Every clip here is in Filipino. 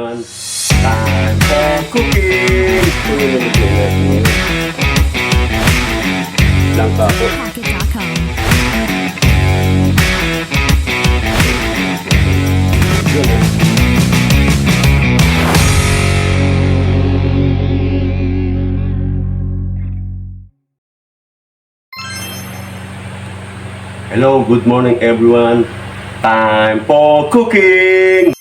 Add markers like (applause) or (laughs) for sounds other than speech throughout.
Time for cooking! Ito yung nalagyan natin ngayon. Langka po. Pocket.com. Yun eh. Hello, good morning everyone. Time for cooking!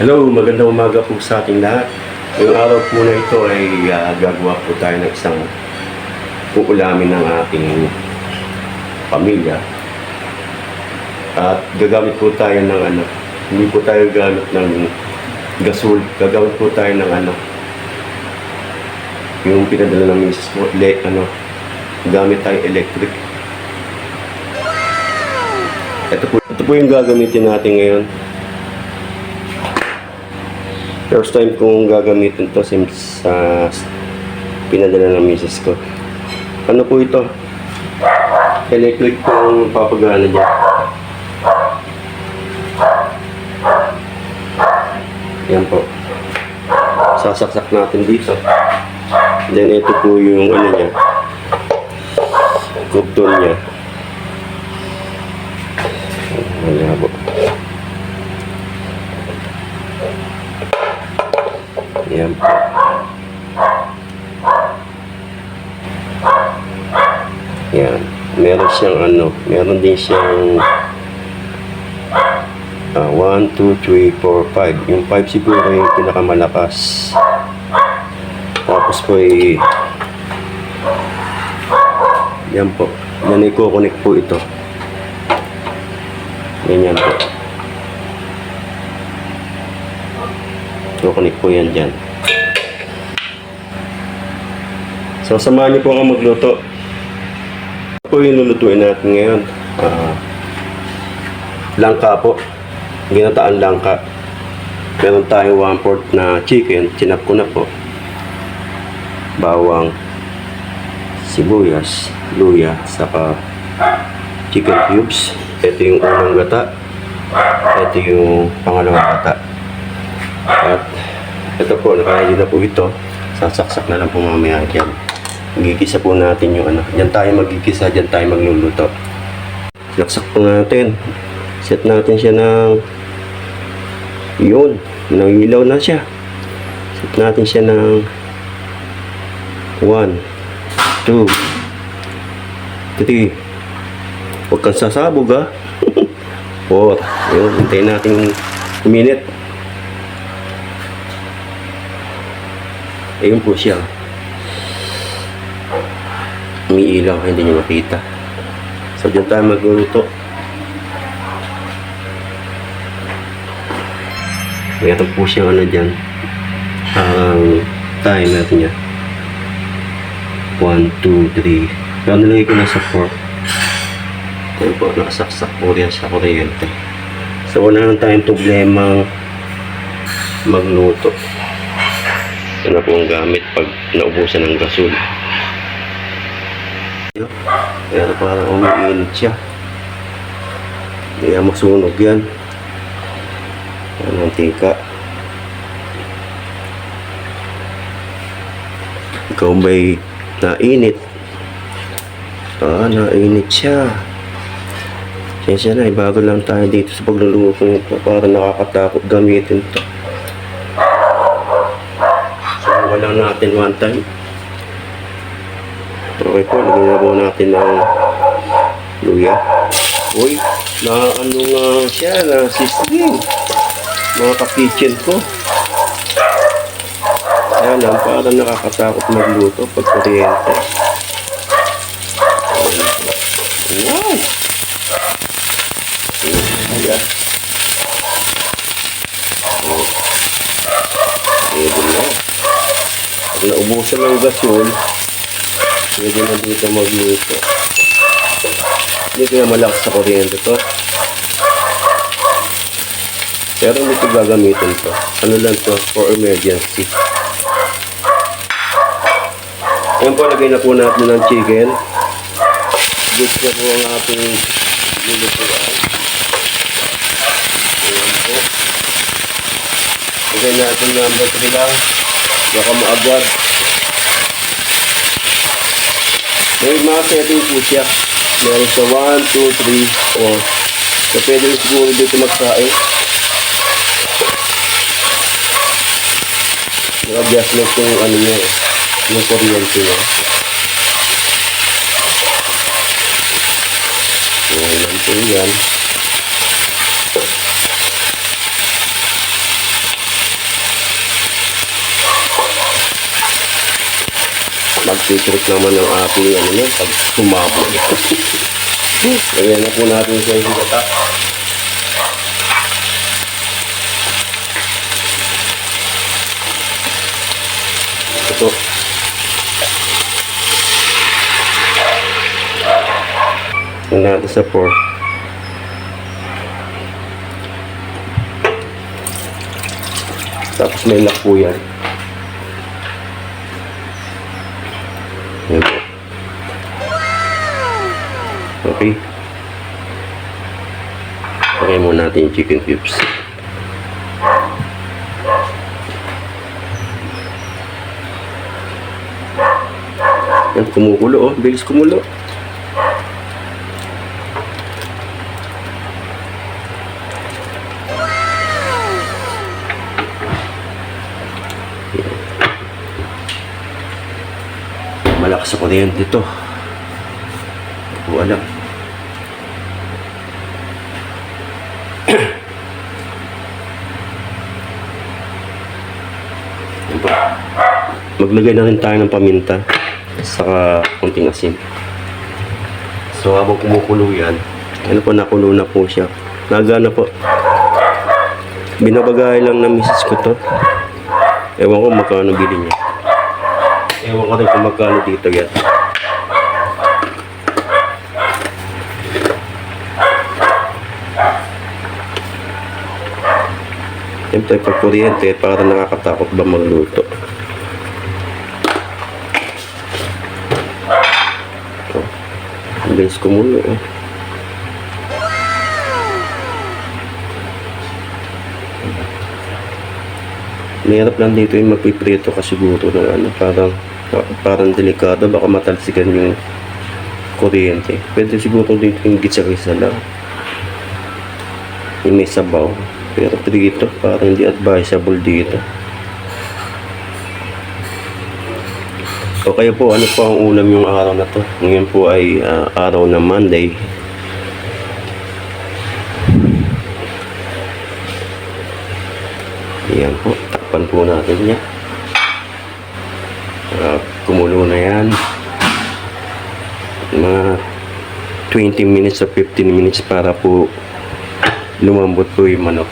Hello, magandang umaga po sa ating lahat. Ngayong araw po na ito ay ah, gagawa po tayo ng isang uulamin ng ating pamilya. At gagamit po tayo ng ano, hindi po tayo gamit ng gasol, gagamit po tayo ng ano, yung pinadala ng misis mo, le, ano, gamit tayo electric. Ito po, ito po yung gagamitin natin ngayon. First time kong gagamitin to since sa pinadala ng misis ko. Ano po ito? Electric pong papagana dyan. Yan po. Sasaksak natin dito. Then ito po yung ano niya. Kupton niya. Wala po. Yan po. Yan. Meron siyang ano, meron din siyang Ah, 1, 2, 3, 4, 5. Yung 5 siguro yung pinakamalakas. Tapos po ay yan po. Yan ay kukunik po ito. Ganyan po. Kukunik po yan dyan. So, samahan niyo po ako magluto. Ito po yung lulutuin natin ngayon. Ah, langka po. Ginataan langka. Meron tayong 1 fourth na chicken. Chinap ko na po. Bawang. Sibuyas. Luya. Saka chicken cubes. Ito yung unang gata. Ito yung pangalawang gata. At ito po, nakaready na po ito. Sasaksak na lang po mamaya yan. Magigisa po natin yung ano. Diyan tayo magigisa, diyan tayo magluluto. Saksak po natin. Set natin siya ng yun. Nangilaw na siya. Set natin siya ng 1 2 3 Huwag kang sasabog ha. (laughs) 4 Yun, hintayin natin minute. Ayun po siya. Umiilaw, hindi niyo makita. So, dyan tayo magluluto. Meron po siyang ano dyan. Ang time natin niya. 1, 2, 3. Pero nilagay ko na sa 4. Ito po, nakasaksak po rin sa kuryente. So, wala na tayong problema magluto. Ito na po ang gamit pag naubusan ng gasol. Pero parang umiinit siya. Kaya masunog yan. Ang mantika. Ikaw ba'y nainit? Ah, nainit siya. Kaya na, bago lang tayo dito sa pagluluto nito. Para nakakatakot gamitin to. So, wala natin one time. Okay po, lagyan na po natin ng luya. Uy, na ano nga siya, na sisling. Mga ka-kitchen ko. Kaya lang, parang nakakatakot magluto pag kuryente. Wow! Ayan. Pwede na. Pag naubusan ng gasol, pwede na dito magluto. Hindi kaya malakas sa kuryente to. Pero hindi ko gagamitin to. Ano lang to, for emergency. Ayan po, lagay na po natin ng chicken. Good na po ang ating lulutuan. Ayan po. Lagay natin number 3 lang. Baka maagad. May mga setting po siya. Meron sa 1, 2, 3, 4. So, pwede rin siguro dito magsaing. Yung adjustment yung ano niya eh. Yung kuryente niya. So, yan po yan. Magtitrick naman ng ating ano niya pag tumabog. Lagyan na po natin sa higata. Ito. Tingnan natin sa 4. Tapos may lock. Yan Okay. Okay muna natin yung chicken cubes. Yan, kumukulo oh. Bilis kumulo. Yan. Malakas sa kuryente ito. Hindi ko. Maglagay na rin tayo ng paminta saka konting asin. So habang kumukulo yan, ano po nakulo na po siya. Naga na po. Binabagay lang ng misis ko to. Ewan ko magkano bili niya. Ewan ko rin kung magkano dito yan. Siyempre pag kuryente, parang nakakatakot ba magluto. Ang bilis kumulo eh. Mahirap lang dito yung magpiprito ka siguro ng ano, parang parang delikado, baka matalsikan yung kuryente. Pwede siguro dito yung gitsa-gitsa lang. Yung may sabaw. Pero dito, parang hindi advisable dito. O kaya po, ano po ang ulam yung araw na to? Ngayon po ay ah, araw na Monday. Yan po, takpan po natin yan. Uh, kumulo na yan. Mga 20 minutes or 15 minutes para po lumambot po yung manok.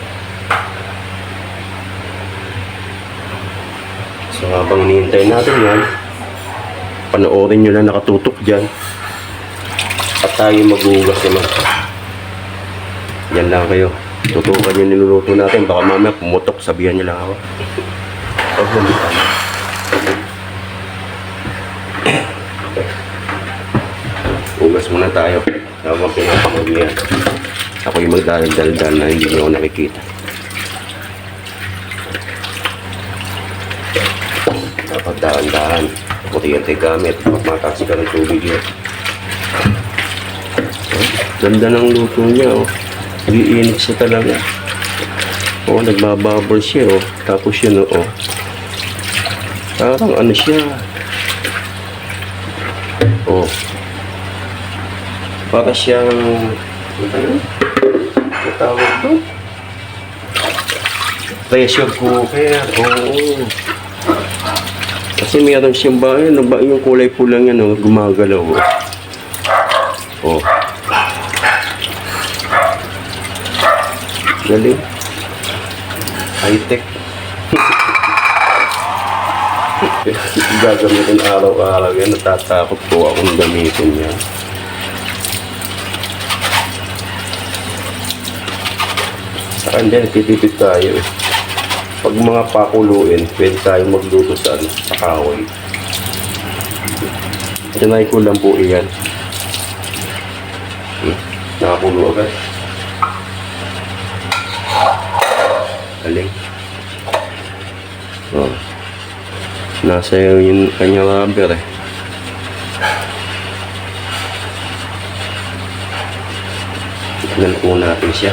So habang hinihintay natin yan, panoorin nyo lang nakatutok dyan. At tayo maghugas naman. Yan lang kayo. Tutukan yung niluluto natin. Baka mamaya pumutok, sabihan nyo lang ako. Huwag mo bitan. Hugas muna tayo. Habang pinapamuli yan. Ako yung magdadaldal na hindi nyo ako nakikita. Dapat dahan-dahan. Kuryente gamit. Mataksi ka ng tubig yun. Ganda ng luto niya, oh. Nag-iinit siya talaga. Oh, nagbabubble siya, oh. Tapos yun, oh. Parang ano siya. Oh. Para siyang... Ano? Tawag to? Pressure cooker. Oo. Kasi meron siyang ba, ano ba, yung kulay pulang yan, oh, gumagalaw. Oh. oh. Galing. High-tech. (laughs) Gagamitin araw-araw yan. Natatakot po akong gamitin yan. Sa kanya, nagtitipid tayo eh. Pag mga pakuluin, pwede tayo magluto sa, ano, sa kahoy. Tinay ko lang po iyan. Hmm, nakakulo agad. Galing. Oh. Nasa yung kanya rubber eh. Tignan po natin siya.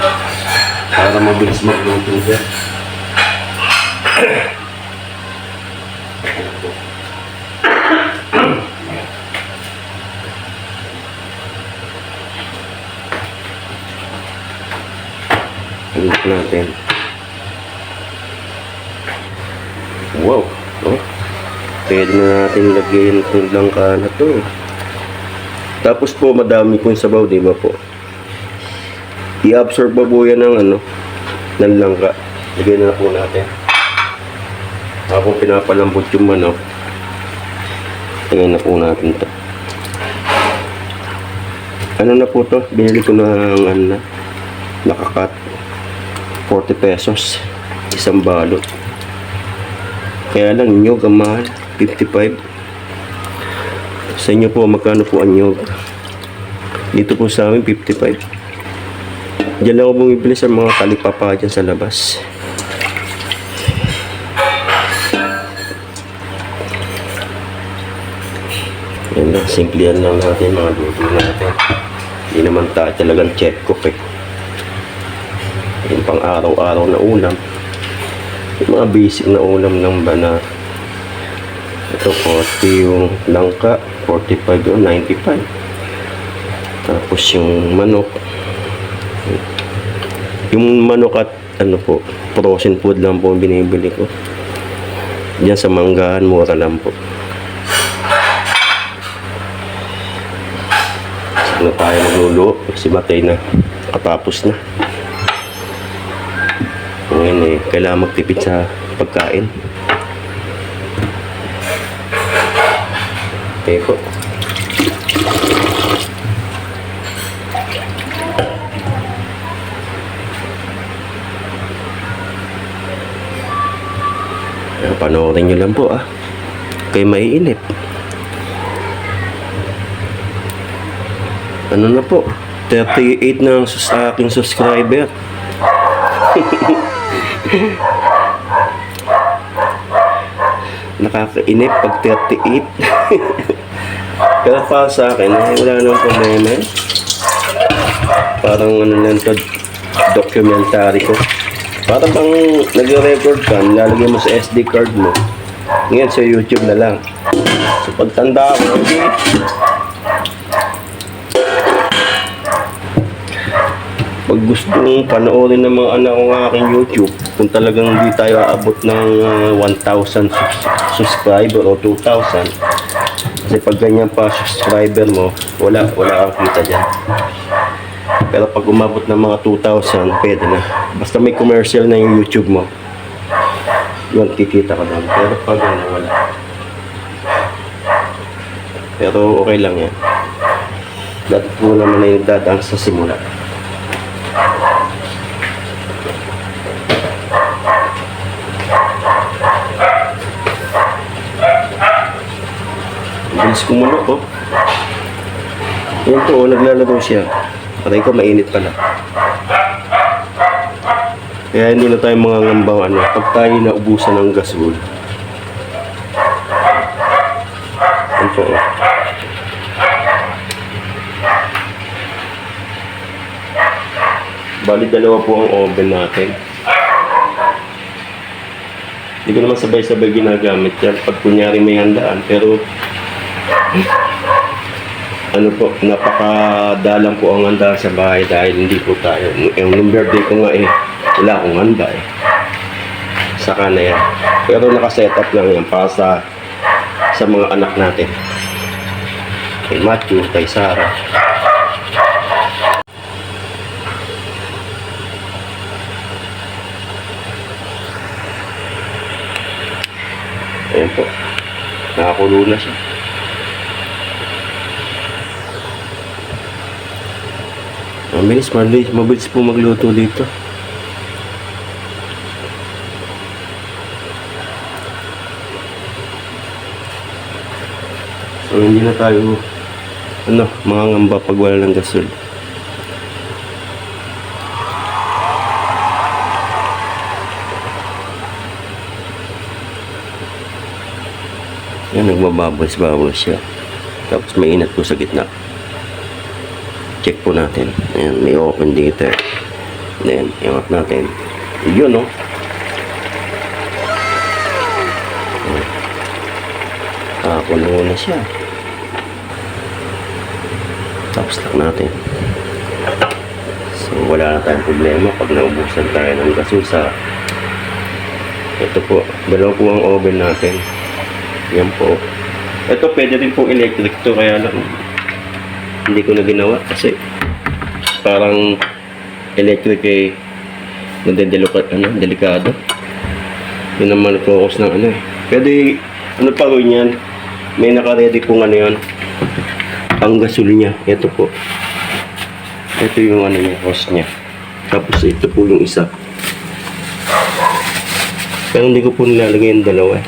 Para mabilis magluto siya. Look natin. Wow. Oh. Pwede na natin lagyan itong langka na to. Tapos po madami po yung sabaw, di ba po? I-absorb pa po yan ng ano, ng langka. Lagyan na po natin. Habang pinapalambot yung manok, lagyan na po natin to. Ano na po to? Binili ko ng ano na, nakakat. 40 pesos. Isang balot. Kaya lang, nyog ang mahal. 55. Sa inyo po, magkano po ang nyog? Dito po sa amin, 55. Diyan ako bumibili sa mga talipapa dyan sa labas. Yan lang, simple yan lang natin mga luto natin. Hindi naman tayo talagang check cook eh. Yung pang araw-araw na ulam. Yung mga basic na ulam lang ba na ito 40 yung langka, 45 yung 95. Tapos yung manok. Yung manok at ano po, frozen food lang po ang binibili ko. Diyan sa manggahan, mura lang po. Na tayo magluluto? Si Matay na. Katapos na. Ngayon eh, kailangan magtipid sa pagkain. Ayan, Panoorin nyo lang po ah. Kay maiinip. Ano na po? 38 na ang sus aking subscriber. (laughs) Nakakainip pag 38. (laughs) Pero para sa akin, wala nang problema. Parang ano lang to, documentary ko. Para bang nag-record ka, nilalagay mo sa SD card mo. Ngayon sa YouTube na lang. So pagtanda ko, okay, gusto kong panoorin ng mga anak ko ng aking YouTube, kung talagang hindi tayo aabot ng ah, 1,000 subs- subscriber o 2,000, kasi pag ganyan pa subscriber mo, wala, wala kang kita dyan. Pero pag umabot ng mga 2,000, pwede na. Basta may commercial na yung YouTube mo, yun, kikita ka doon. Pero pag ano, wala. Pero okay lang yan. Dati po naman na yung dadaan sa simula. Bilis kumunok oh. Yan po, oh, naglalaro siya. Patay ko, mainit pala. Kaya hindi na tayo mga ngambang ano, pag tayo naubusan ng gasol. Yan po, oh. Bali, dalawa po ang oven natin. Hindi ko naman sabay-sabay ginagamit yan pag kunyari may handaan. Pero, ano po, napakadalang po ang handaan sa bahay dahil hindi po tayo. Yung birthday ko nga eh, wala akong handa eh. Saka na yan. Pero nakaset up lang yan para sa, sa mga anak natin. Kay Matthew, kay Sarah. Ayan po. Nakakulo na siya. Mabilis, mabilis, mabilis po magluto dito. So, hindi na tayo, ano, mga ngamba pag wala ng gasol. Yan, nagbabawas-bawas siya. Tapos mainit po sa gitna. Check po natin. Ayan, may open dito. Then, iangat natin. Yun, no? Nakakulo na siya. Tapos lock natin. So, wala na tayong problema pag naubusan tayo ng gasusa. Ito po, dalawa po ang oven natin. Yan po. Ito pwede rin po electric to kaya lang hindi ko na ginawa kasi parang electric eh nadedelukat ano, delikado. Yun naman focus ng ano eh. Pwede, ano pa rin yan, may naka-ready pong ano yan, ang gasol niya. Ito po. Ito yung ano niya, hose niya. Tapos ito po yung isa. Pero hindi ko po nilalagay yung dalawa eh.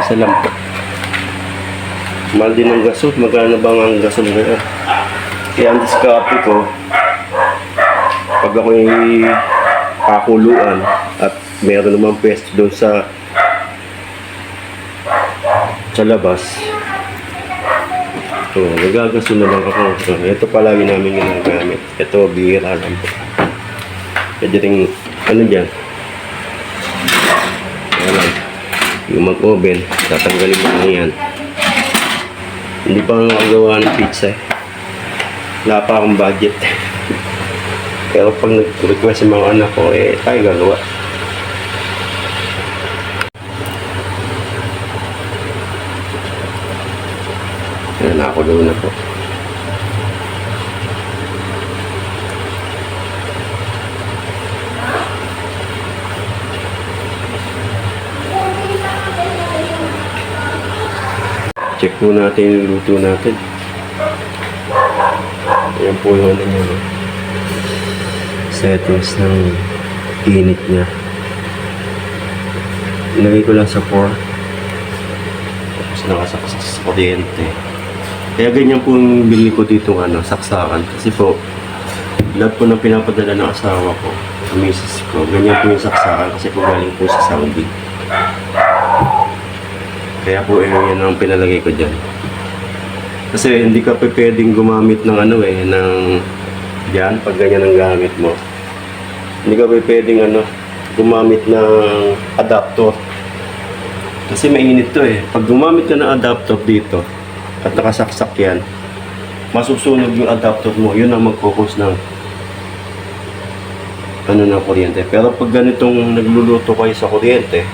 Isa lang po. Mahal din ang gasol. Magkano bang ang gasol ngayon? Kaya ang diskarte ko, pag ako'y kakuluan at meron naman pwesto doon sa sa labas, So, nagagasol na lang ako. So, ito palagi namin ginagamit. Ito, bihira lang po. Pwede rin, ano dyan? Ayan. Yung mag-oven, tatanggalin mo lang yan. Hindi pa nga nakagawa ng pizza eh. Wala pa akong budget. Pero pag nag-request yung mga anak ko, eh, tayo gagawa. Ayan, nakakulo na po. Check po natin yung luto natin. Ayan po yung ano niya. Settings ng init niya. Ilagay ko lang sa 4. Tapos nakasaksak sa kuryente. Kaya ganyan po yung bili ko dito ano, saksakan. Kasi po, lahat po ng pinapadala ng asawa ko, ang misis ko, ganyan po yung saksakan kasi po galing po sa Saudi. Kaya po eh, yan ang pinalagay ko dyan. Kasi hindi ka pa pwedeng gumamit ng ano eh, ng dyan, pag ganyan ang gamit mo. Hindi ka pa pwedeng ano, gumamit ng adapter. Kasi mainit to eh. Pag gumamit ka ng adapter dito, at nakasaksak yan, masusunog yung adapter mo, yun ang magkukos ng ano ng kuryente. Pero pag ganitong nagluluto kayo sa kuryente,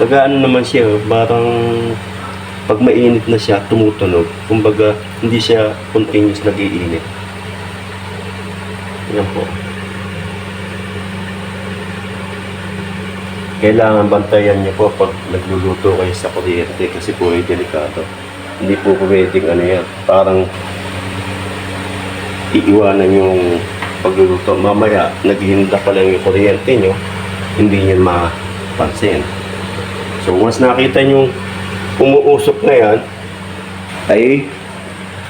tagaan naman siya, parang pag mainit na siya, tumutunog. Kumbaga, hindi siya continuous nag-iinit. Yan po. Kailangan bantayan niyo po pag nagluluto kayo sa kuryente kasi po ay delikado. Hindi po pwedeng ano yan, parang iiwanan yung pagluluto. Mamaya, naghihinda pa lang yung kuryente nyo, hindi nyo mapansin. So, once nakita nyo umuusok na yan, ay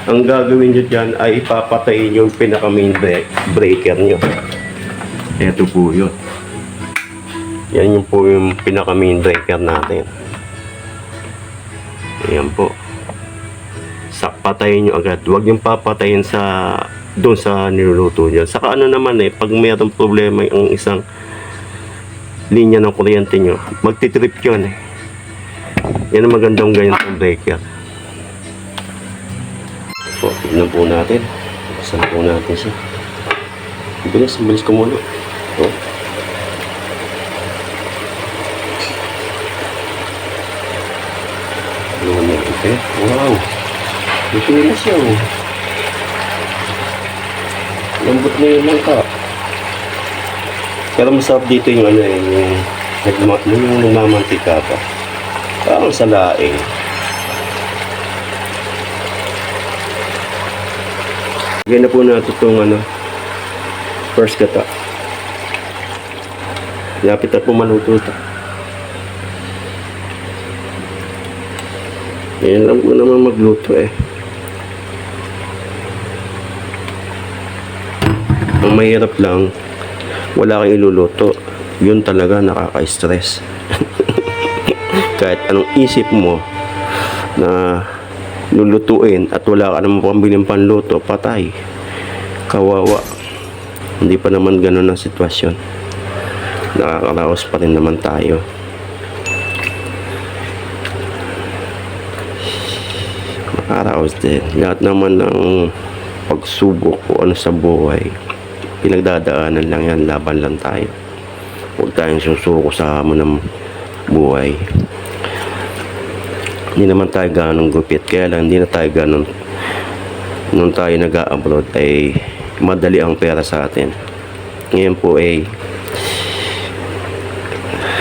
ang gagawin nyo dyan ay ipapatayin yung pinaka main break, breaker nyo. Ito po yun. Yan yung po yung pinaka main breaker natin. Ayan po. Sa patayin nyo agad. Huwag yung papatayin sa doon sa niluluto nyo. Saka ano naman eh, pag mayroong problema yung isang linya ng kuryente nyo, magtitrip yun eh. Yan ang magandang ganyan breaker. Po, tignan po natin. Saan po natin siya. Bilis, bilis ko muna. Oh. Luma ito. Wow. Ito na siya oh. Lambot na yung langka. Pero masarap dito yung ano eh, yung nagma, yung nagmamantika pa. Parang sa laing. Lagyan na po natin itong ano, first gata. Lapit na po maluto ito. Yan lang po naman magluto eh. Ang mahirap lang, wala kang iluluto. Yun talaga nakaka-stress. Kahit anong isip mo na lulutuin at wala ka namang pambiling panluto, patay. Kawawa. Hindi pa naman ganun ang sitwasyon. Nakakaraos pa rin naman tayo. Nakakaraos din. Lahat naman ng pagsubok o ano sa buhay, pinagdadaanan lang yan, laban lang tayo. Huwag tayong susuko sa hamon ng buhay. Hindi naman tayo ganong gupit, kaya lang hindi na tayo ganon nung tayo nag-abroad ay madali ang pera sa atin. Ngayon po ay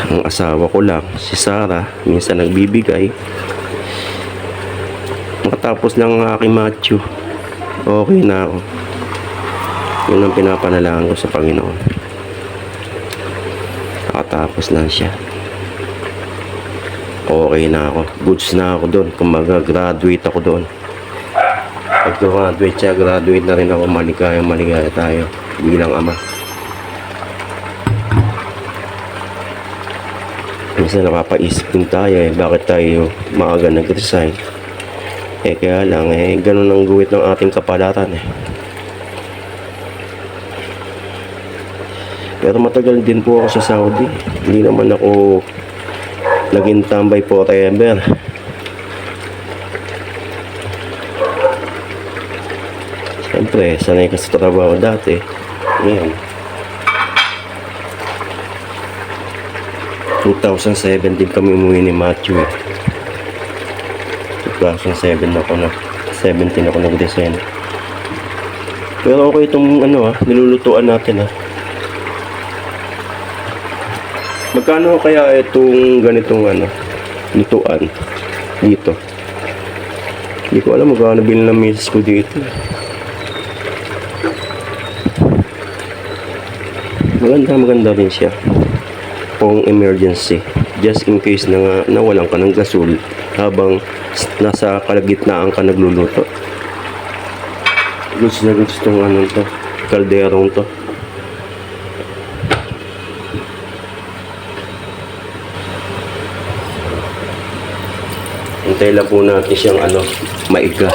ang asawa ko lang, si Sarah, minsan nagbibigay. Matapos lang ang aking macho, okay na ako. Yun ang pinapanalangin ko sa Panginoon. Nakatapos lang siya. Okay na ako. Goods na ako doon. Kung mag-graduate ako doon. Pag graduate siya, graduate na rin ako. Maligaya, maligaya tayo. Bilang ama. Minsan napapaisip din tayo eh. Bakit tayo maaga nag-resign? Eh kaya lang eh. Ganun ang guwit ng ating kapalatan eh. Pero matagal din po ako sa Saudi. Hindi naman ako naging tambay forever. Siyempre, sanay ka sa trabaho dati. Ngayon. 2017 kami umuwi ni Matthew. eh. 2007 ako na. 17 ako nag-design. Pero okay itong ano ah, nilulutuan natin ah. Magkano kaya itong ganitong ano, lutuan dito? Hindi ko alam magkano bilhin ng misis ko dito. Maganda, maganda rin siya. Kung emergency. Just in case na nawalan ka ng gasol habang nasa kalagitnaan ka nagluluto. Gusto na gusto tong ano to, kalderong to. Hintay lang po natin siyang ano, maiga.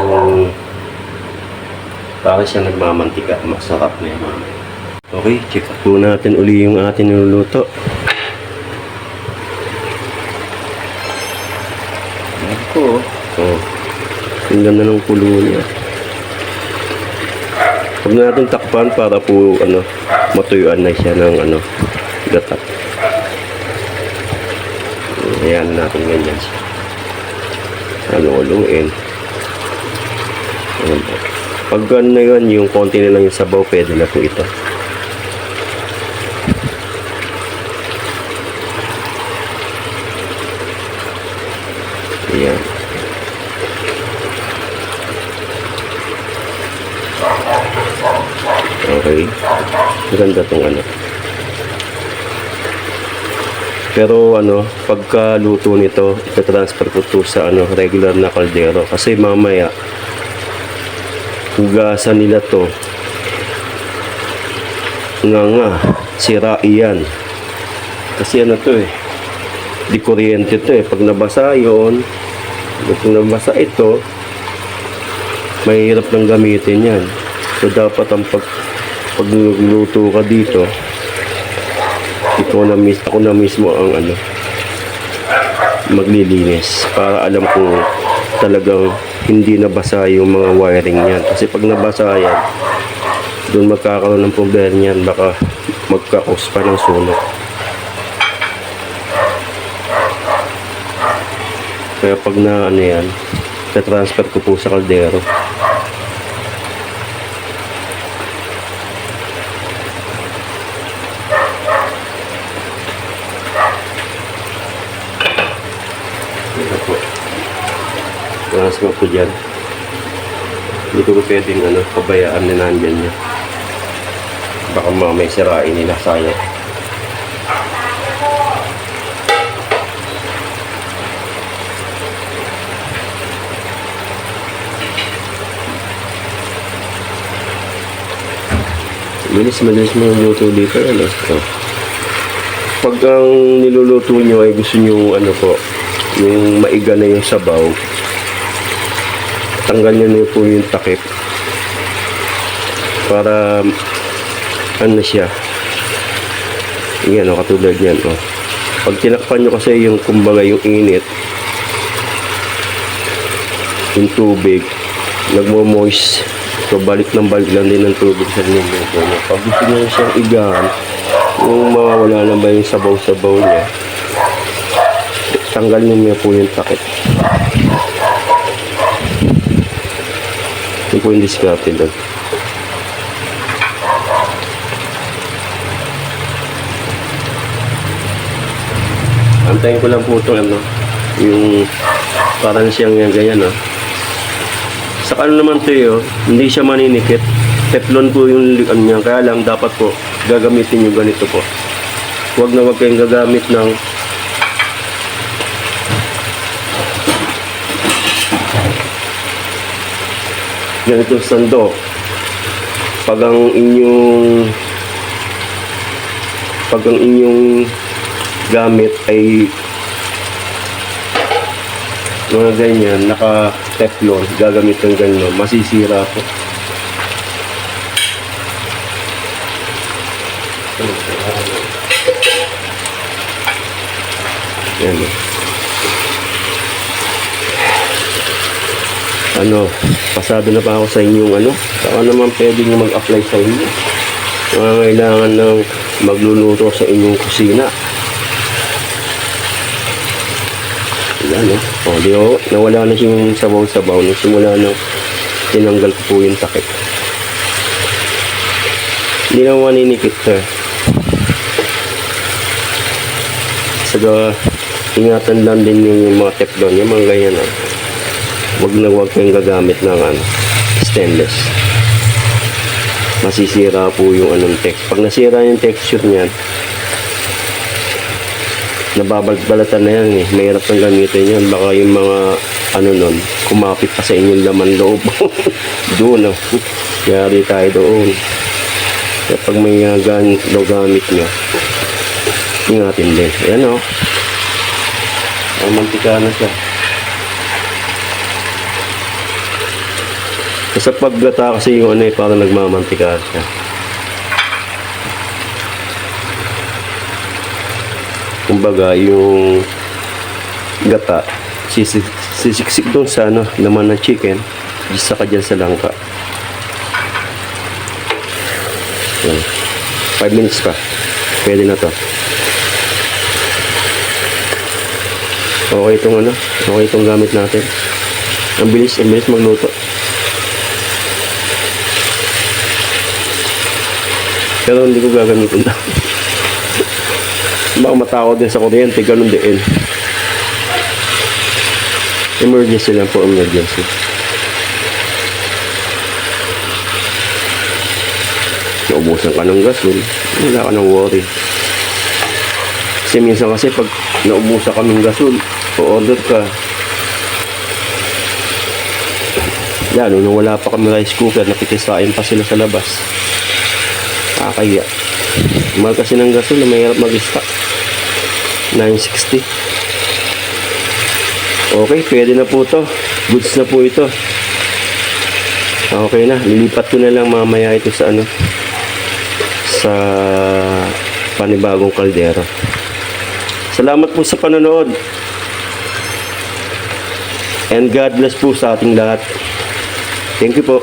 Yung para siya nagmamantika, masarap na yan. mamaya. Okay, check po natin uli yung ating niluluto. Ayan po. Oh. Ang ganda ng kulo niya. Huwag na natin takpan para po ano, matuyuan na siya ng ano, gata. Ayan natin ganyan siya. Haluluin. Ayan. Pag ano na yun, yung konti na lang yung sabaw, pwede na po ito. Ayan. Okay. Maganda tong ano. Pero ano, pagka luto nito, itatransfer ko to sa ano, regular na kaldero. Kasi mamaya, hugasan nila to. Nga nga, sira iyan. Kasi ano to eh, di kuryente to eh. Pag nabasa yun, pag nabasa ito, mahirap nang gamitin yan. So dapat ang pag pagluluto ka dito, ikaw na mis ako na mismo ang ano maglilinis para alam ko talagang hindi nabasa yung mga wiring niyan. Kasi pag nabasa yan doon magkakaroon ng problema niyan. Baka magka-cause pa ng sunog. Kaya pag na ano yan transfer ko po sa kaldero Mo po dyan. Hindi ko pwedeng ano, pabayaan na nandyan niya. Baka mamay sirain nila sayang. Bilis, madalis mo luto dito. Ano? Ito. pag ang niluluto nyo ay gusto nyo ano po, yung maiga na yung sabaw, tanggal nyo na po yung takip. Para ano siya? Yan o katulad yan o pag tinakpan nyo kasi yung kumbaga yung init yung tubig nagmo-moist. So balik ng balik lang din ng tubig sa niluluto nyo pag gusto nyo siyang igahan yung mawawala na ba yung sabaw-sabaw niya tanggal niyo po yung takip yun po yung diskarte doon Antayin ko lang po ito, ano, yung parang siyang yan, ganyan, oh. Sa ano naman ito, eh, oh, hindi siya maninikit. Teflon po yung ano niya, kaya lang dapat po gagamitin yung ganito po. Huwag na huwag kayong gagamit ng ganitong sandok. Pag ang inyong pag ang inyong gamit ay mga ganyan, naka teflon, gagamit ng ganyan, masisira po. Yan. Ano, pasado na pa ako sa inyong ano, saka naman pwede nyo mag-apply sa inyo. Mga ng magluluto sa inyong kusina. Yan, no? O, di o, nawala na yung sabaw-sabaw. Nung simula na tinanggal ko po yung takip. Hindi na maninikit, sir. Saka, ingatan lang din yung mga teflon, yung mga ganyan, ah. Huwag na huwag kayong gagamit ng ano, stainless. Masisira po yung anong text. Pag nasira yung texture niyan, nababalbalatan na yan eh. Mahirap nang gamitin yan. Baka yung mga ano nun, kumapit pa sa inyong laman loob. (laughs) doon ah. Yari tayo doon. Kaya may uh, gan daw gamit nyo, ingatin din. Ayan o. Oh. Mantika na siya. Sa paggata kasi yung ano eh, parang nagmamantika siya. kumbaga yung gata sisik, sisiksik doon sa ano, laman ng chicken isa ka dyan sa langka. 5 minutes pa. Pwede na to. Okay itong ano okay itong gamit natin. Ang bilis ang bilis magluto pero hindi ko gagamitin na baka matakot din sa kuryente, ganun din. Emergency lang po, emergency. Naubusan ka ng gasol, wala ka ng worry. Kasi minsan kasi pag naubusan ka ng gasol, o-order ka, yan, nung wala pa kami rice cooker, nakikisain pa sila sa labas. Nakakaya. Mahal kasi ng gasol, mahirap mag-stock. 960. Okay, pwede na po to. Goods na po ito. Okay na, lilipat ko na lang mamaya ito sa ano sa panibagong kaldero. Salamat po sa panonood. And God bless po sa ating lahat. Thank you po.